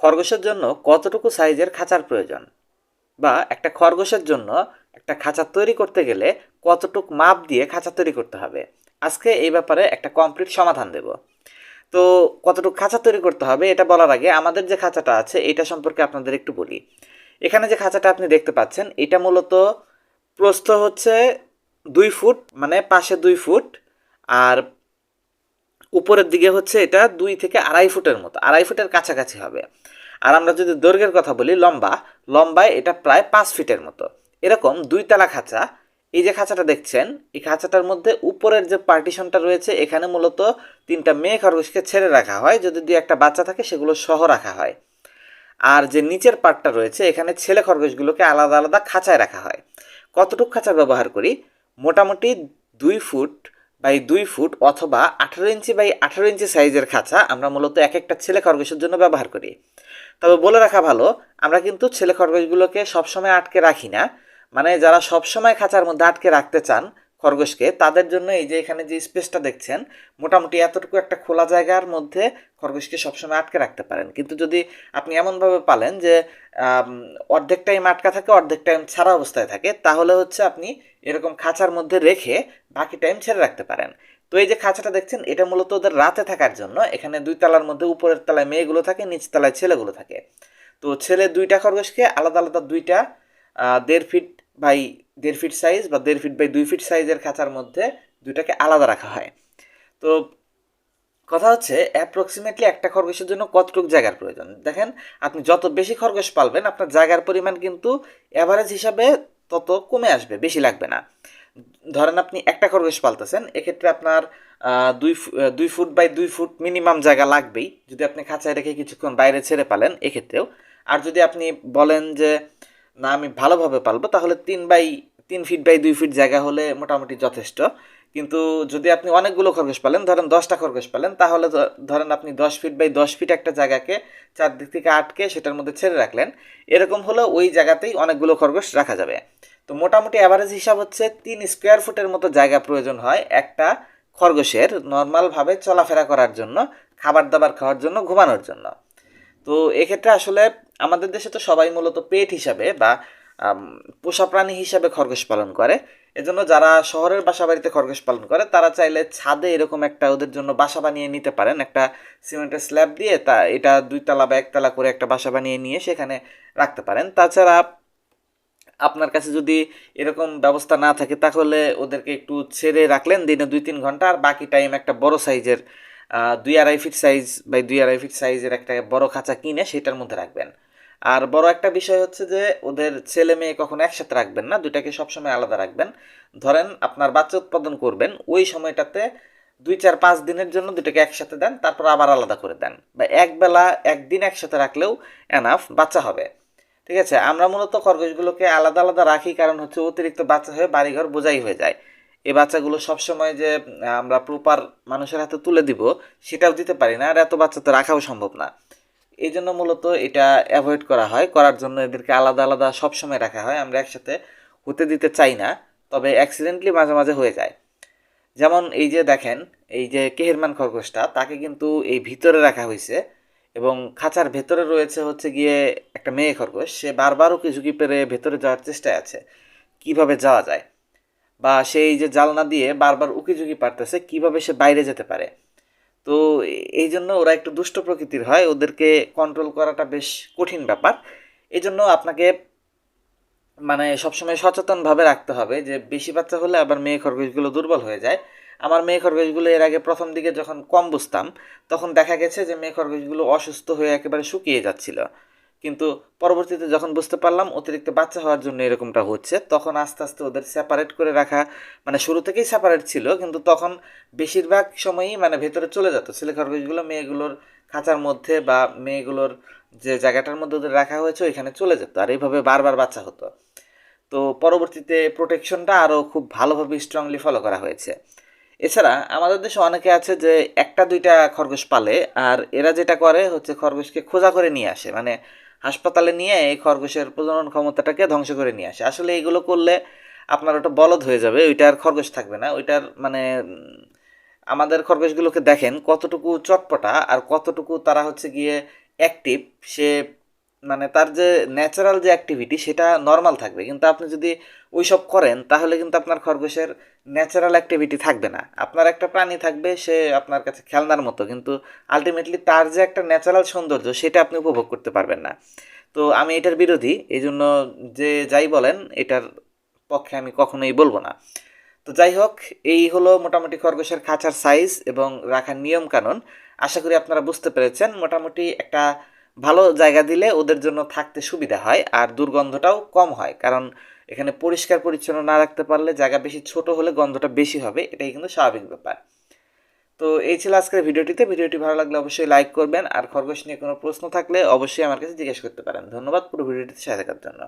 খরগোশের জন্য কতটুকু সাইজের খাঁচার প্রয়োজন? বা একটা খরগোশের জন্য একটা খাঁচা তৈরি করতে গেলে কতটুক মাপ দিয়ে খাঁচা তৈরি করতে হবে? আজকে এই ব্যাপারে একটা কমপ্লিট সমাধান দেব। তো কতটুকু খাঁচা তৈরি করতে হবে এটা বলার আগে আমাদের যে খাঁচাটা আছে এটা সম্পর্কে আপনাদের একটু বলি। এখানে যে খাঁচাটা আপনি দেখতে পাচ্ছেন, এটা মূলত প্রস্থ হচ্ছে দুই ফুট মানে পাশে দুই ফুট, আর উপরের দিকে হচ্ছে এটা দুই থেকে আড়াই ফুটের মতো, আড়াই ফুটের কাছাকাছি হবে। আর আমরা যদি দৈর্ঘ্যের কথা বলি, লম্বা, লম্বায় এটা প্রায় পাঁচ ফিটের মতো। এরকম দুই তালা খাঁচা, এই যে খাঁচাটা দেখছেন, এই খাঁচাটার মধ্যে উপরের যে পার্টিশনটা রয়েছে, এখানে মূলত তিনটা মেয়ে খরগোশকে ছেড়ে রাখা হয়, যদি দুই একটা বাচ্চা থাকে সেগুলো সহ রাখা হয়। আর যে নিচের পার্টটা রয়েছে, এখানে ছেলে খরগোশগুলোকে আলাদা আলাদা খাঁচায় রাখা হয়। কতটুকু খাঁচা ব্যবহার করি? মোটামুটি দুই ফুট বাই দুই ফুট অথবা আঠারো ইঞ্চি বাই আঠারো ইঞ্চি সাইজের খাঁচা আমরা মূলত এক একটা ছেলে খরগোশের জন্য ব্যবহার করি। তবে বলে রাখা ভালো, আমরা কিন্তু ছেলে খরগোশগুলোকে সবসময় আটকে রাখি না। মানে যারা সবসময় খাঁচার মধ্যে আটকে রাখতে চান খরগোশকে, তাদের জন্য এই যে এখানে যে স্পেসটা দেখছেন, মোটামুটি এতটুকু একটা খোলা জায়গার মধ্যে খরগোশকে সবসময় আটকে রাখতে পারেন। কিন্তু যদি আপনি এমনভাবে পালেন যে অর্ধেক টাইম আটকা থাকে অর্ধেক টাইম ছাড়া অবস্থায় থাকে, তাহলে হচ্ছে আপনি এরকম খাঁচার মধ্যে রেখে বাকি টাইম ছেড়ে রাখতে পারেন। তো এই যে খাঁচাটা দেখছেন, এটা মূলত ওদের রাতে থাকার জন্য। এখানে দুই তলার মধ্যে উপরের তলায় মেয়েগুলো থাকে, নিচ তলায় ছেলেগুলো থাকে। তো ছেলে দুইটা খরগোশকে আলাদা আলাদা দুইটা দেড় ফিট বাই দেড় ফিট সাইজ বা দেড় ফিট বাই দুই ফিট সাইজের খাঁচার মধ্যে দুইটাকে আলাদা রাখা হয়। তো কথা হচ্ছে অ্যাপ্রক্সিমেটলি একটা খরগোশের জন্য কতটুকু জায়গার প্রয়োজন? দেখেন, আপনি যত বেশি খরগোশ পালবেন, আপনার জায়গার পরিমাণ কিন্তু অ্যাভারেজ হিসাবে তত কমে আসবে, বেশি লাগবে না। ধরেন আপনি একটা খরগোশ পালতেছেন, এক্ষেত্রে আপনার দুই দুই ফুট বাই দুই ফুট মিনিমাম জায়গা লাগবেই। যদি আপনি খাঁচায় রেখে কিছুক্ষণ বাইরে ছেড়ে পালেন, এক্ষেত্রেও। আর যদি আপনি বলেন যে, না, আমি ভালোভাবে পালবো, তাহলে তিন বাই, তিন ফিট বাই দুই ফিট জায়গা হলে মোটামুটি যথেষ্ট। কিন্তু যদি আপনি অনেকগুলো খরগোশ পালেন, ধরেন দশটা খরগোশ পালেন, তাহলে ধরেন আপনি দশ ফিট বাই দশ ফিট একটা জায়গাকে চারদিক থেকে আটকে সেটার মধ্যে ছেড়ে রাখলেন, এরকম হলে ওই জায়গাতেই অনেকগুলো খরগোশ রাখা যাবে। তো মোটামুটি অ্যাভারেজ হিসাব হচ্ছে তিন স্কোয়ার ফুটের মতো জায়গা প্রয়োজন হয় একটা খরগোশের নর্মালভাবে চলাফেরা করার জন্য খাবার দাবার খাওয়ার জন্য, ঘুমানোর জন্য। তো এক্ষেত্রে আসলে আমাদের দেশে তো সবাই মূলত পেট হিসাবে বা পোষা প্রাণী হিসাবে খরগোশ পালন করে। এজন্য যারা শহরের বাসা বাড়িতে খরগোশ পালন করে, তারা চাইলে ছাদে এরকম একটা ওদের জন্য বাসা বানিয়ে নিতে পারেন। একটা সিমেন্টের স্ল্যাব দিয়ে তা, এটা দুইতলা বা একতলা করে একটা বাসা বানিয়ে নিয়ে সেখানে রাখতে পারেন। তাছাড়া আপনার কাছে যদি এরকম ব্যবস্থা না থাকে, তাহলে ওদেরকে একটু ছেড়ে রাখলেন দিনে দুই তিন ঘণ্টা, আর বাকি টাইম একটা বড় সাইজের দুই আড়াই ফিট সাইজ বা দুই আড়াই ফিট সাইজের একটা বড় খাঁচা কিনে সেটার মধ্যে রাখবেন। আর বড় একটা বিষয় হচ্ছে যে, ওদের ছেলে মেয়ে কখনো একসাথে রাখবেন না, দুইটাকে সবসময় আলাদা রাখবেন। ধরেন আপনার বাচ্চা উৎপাদন করবেন, ওই সময়টাতে দুই চার পাঁচ দিনের জন্য দুটাকে একসাথে দেন, তারপর আবার আলাদা করে দেন। বা একবেলা একদিন একসাথে রাখলেও এনাফ বাচ্চা হবে। ঠিক আছে? আমরা মূলত খরগোশগুলোকে আলাদা আলাদা রাখি, কারণ হচ্ছে অতিরিক্ত বাচ্চা হয়ে বাড়িঘর বোঝাই হয়ে যায়। এই বাচ্চাগুলো সবসময় যে, আমরা প্রপার মানুষের হাতে তুলে দিব, সেটাও দিতে পারি না, আর এত বাচ্চা তো রাখাও সম্ভব না। এই জন্য মূলত এটা অ্যাভয়েড করা হয়। করার জন্য এদেরকে আলাদা আলাদা সবসময় রাখা হয়। আমরা একসাথে হতে দিতে চাই না, তবে অ্যাক্সিডেন্টলি মাঝে মাঝে হয়ে যায়। যেমন এই যে দেখেন, এই যে কেহেরমান খরগোশটা, তাকে কিন্তু এই ভিতরে রাখা হয়েছে এবং খাঁচার ভেতরে রয়েছে হচ্ছে গিয়ে একটা মেয়ে খরগোশ। সে বারবার উকি ঝুঁকি পেরে ভেতরে যাওয়ার চেষ্টায় আছে। কীভাবে যাওয়া যায়? বা সেই যে জালনা দিয়ে বারবার উকি ঝুঁকি পারতেছে, কীভাবে সে বাইরে যেতে পারে? তো এই জন্য ওরা একটু দুষ্ট প্রকৃতির হয়। ওদেরকে কন্ট্রোল করাটা বেশ কঠিন ব্যাপার। এই জন্য আপনাকে মানে সবসময় সচেতনভাবে রাখতে হবে যে, বেশি বাচ্চা হলে আবার মেয়ে খরগোশগুলো দুর্বল হয়ে যায়। আমার মেয়ে খরগোশগুলো এর আগে প্রথম দিকে যখন কম বুঝতাম, তখন দেখা গেছে যে, মেয়ে খরগোশগুলো অসুস্থ হয়ে একেবারে শুকিয়ে যাচ্ছিল। কিন্তু পরবর্তীতে যখন বুঝতে পারলাম অতিরিক্ত বাচ্চা হওয়ার জন্য এরকমটা হচ্ছে, তখন আস্তে আস্তে ওদের সেপারেট করে রাখা মানে শুরু থেকেই সেপারেট ছিল, কিন্তু তখন বেশিরভাগ সময়ই মানে ভেতরে চলে যেত। ছেলে খরগোশগুলো মেয়েগুলোর খাঁচার মধ্যে বা মেয়েগুলোর যে জায়গাটার মধ্যে ওদের রাখা হয়েছে, ওইখানে চলে যেত। আর এইভাবে বারবার বাচ্চা হতো। তো পরবর্তীতে প্রোটেকশনটা আরও খুব ভালোভাবে স্ট্রংলি ফলো করা হয়েছে। এছাড়া আমাদের দেশে অনেকে আছে যে একটা দুইটা খরগোশ পালে, আর এরা যেটা করে হচ্ছে খরগোশকে খোঁজা করে নিয়ে আসে। মানে হাসপাতালে নিয়ে এই খরগোশের প্রজনন ক্ষমতাটাকে ধ্বংস করে নিয়ে আসে। আসলে এগুলো করলে আপনার ওটা বলদ হয়ে যাবে ওইটার খরগোশ থাকবে না। ওইটার মানে আমাদের খরগোশগুলোকে দেখেন কতটুকু চটপটা আর কতটুকু তারা হচ্ছে গিয়ে অ্যাক্টিভ সে মানে তার যে ন্যাচারাল যে অ্যাক্টিভিটি সেটা নর্মাল থাকবে। কিন্তু আপনি যদি ওই সব করেন, তাহলে কিন্তু আপনার খরগোশের ন্যাচারাল অ্যাক্টিভিটি থাকবে না। আপনার একটা প্রাণী থাকবে, সে আপনার কাছে খেলনার মতো। কিন্তু আলটিমেটলি তার যে একটা ন্যাচারাল সৌন্দর্য, সেটা আপনি উপভোগ করতে পারবেন না। তো আমি এটার বিরোধী। এই জন্য যে যাই বলেন, এটার পক্ষে আমি কখনোই বলব না। তো যাই হোক, এই হলো মোটামুটি খরগোশের খাঁচার সাইজ এবং রাখার নিয়ম কানুন আশা করি আপনারা বুঝতে পেরেছেন। মোটামুটি একটা ভালো জায়গা দিলে ওদের জন্য থাকতে সুবিধা হয় আর দুর্গন্ধটাও কম হয়। কারণ এখানে পরিষ্কার পরিচ্ছন্ন না রাখতে পারলে জায়গা বেশি ছোট হলে গন্ধটা বেশি হবে, এটাই কিন্তু স্বাভাবিক ব্যাপার। তো এই ছিল আজকের ভিডিওটিতে। ভিডিওটি ভালো লাগলে অবশ্যই লাইক করবেন। আর খরগোশ নিয়ে কোনো প্রশ্ন থাকলে অবশ্যই আমার কাছে জিজ্ঞেস করতে পারেন। ধন্যবাদ পুরো ভিডিওটিতে সাথে থাকার জন্য।